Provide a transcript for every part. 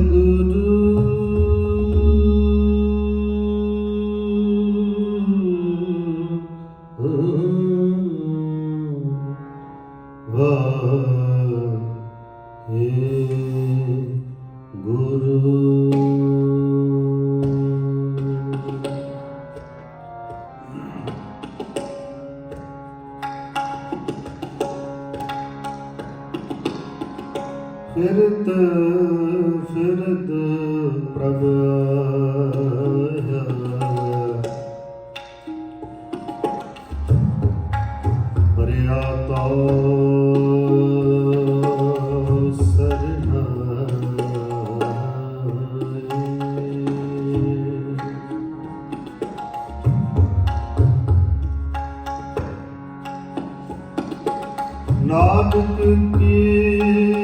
ਗੁਰੂ ਫਿਰਤ ਫਿਰਦ ਪ੍ਰਭ ਆਇਆ। ਪਰਿਆ ਤੋ ਸਰਨਾਏ ਨਾਨਕ ਕੀ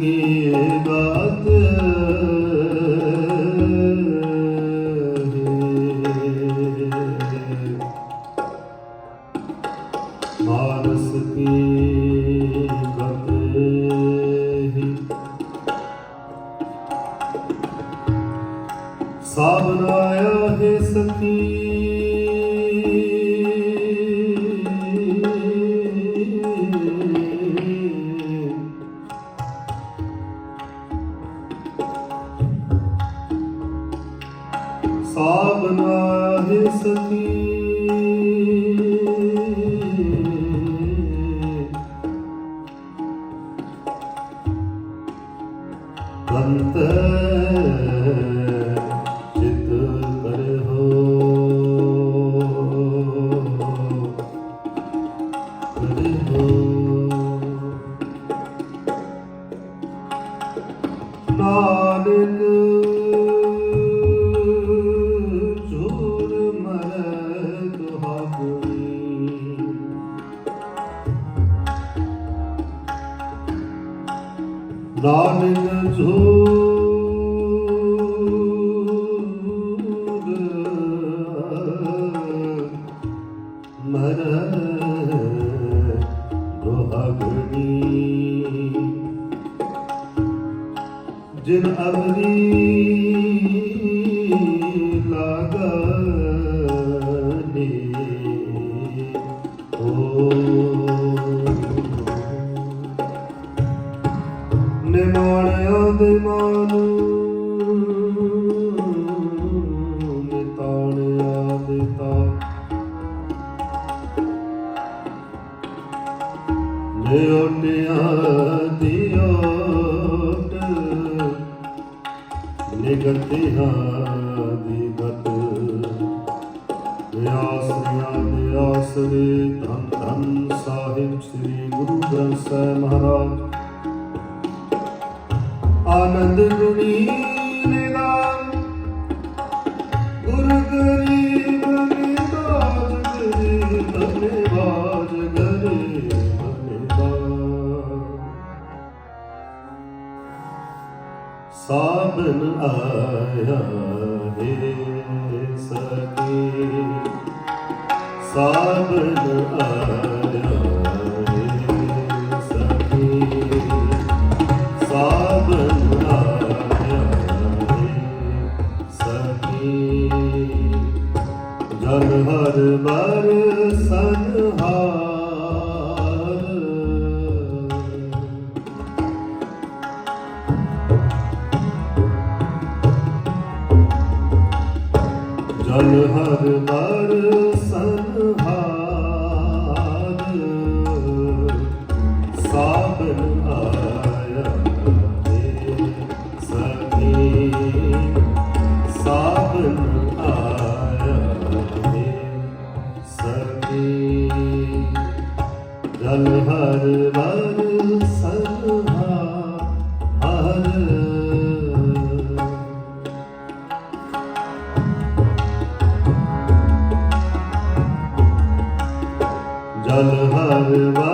যোগে বা ਜਿਨ ਅਵਰੀ ਲਾਗਨੇ। ਓ ਨਿਮਾਣਿਆ ਦੇ ਮਾਨੂ ਨਿਤਾਣਿਆ ਦੇ ਤਾ ਨਿਉਟਿਆ ਵਿਆਸਰਿਆ ਦੇ ਆਸਰੇ ਧੰਨ ਧੰਨ ਸਾਹਿਬ ਸ੍ਰੀ ਗੁਰੂ ਗ੍ਰੰਥ ਸਾਹਿਬ ਮਹਾਰਾਜ। ਆਨੰਦ ਗੁਣੀ dalhar var.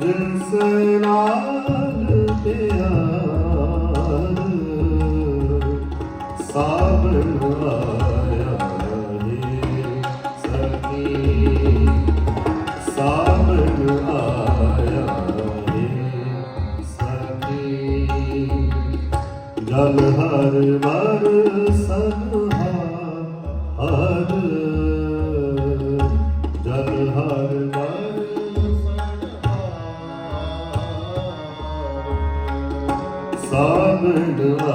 ਜਿਸ ਨਾਲ ਪਿਆਰ ਸਾਵਣ ਆਇਆ ਹੈ ਸਖੀ ਸਾਵਣ ਆਇਆ ਹੈ ਸਖੀ ਜਲ ਹਰ ਵਰ ਸਭ வேண்டுவா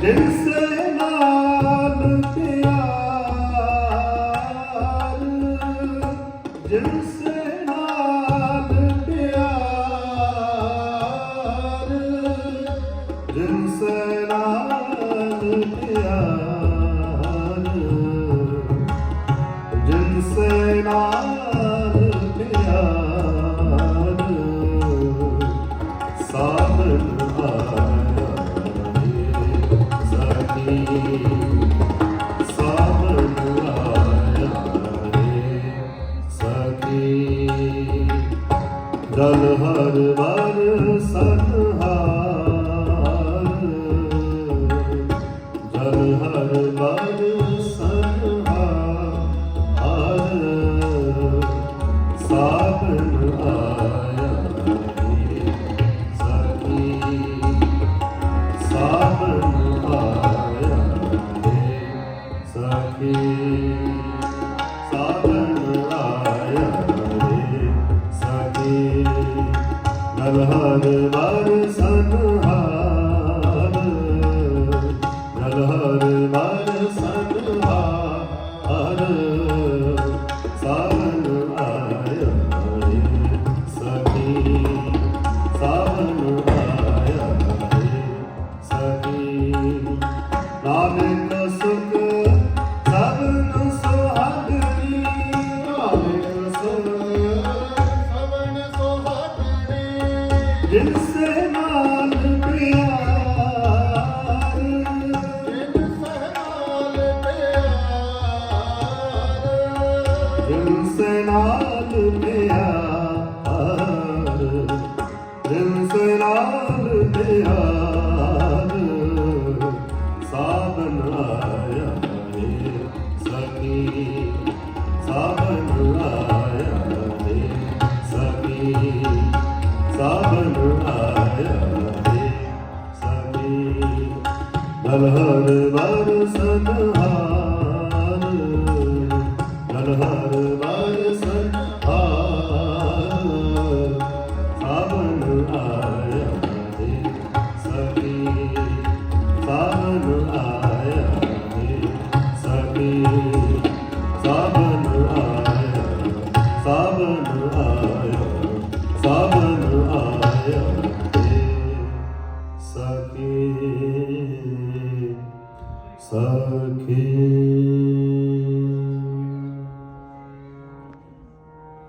ਜਿਸ ਨਾਲ ਪਿਆਰ ਜਿਸ ਨਾਲ ਪਿਆਰ ਜਿਸ ਨਾਲ ਪਿਆਰ ਜਿਸ ਨਾਲ ਸਤਵਾਰ ਸਤਹਾਰ। ਜਨ ਹਰ ਬਾਰ ਹਰ ਹਰ ਵਾਰ ਸੰਹਾਰ ਹਰ। ਹਰ ਵਾਰ ਸੰਹਾਰ uh,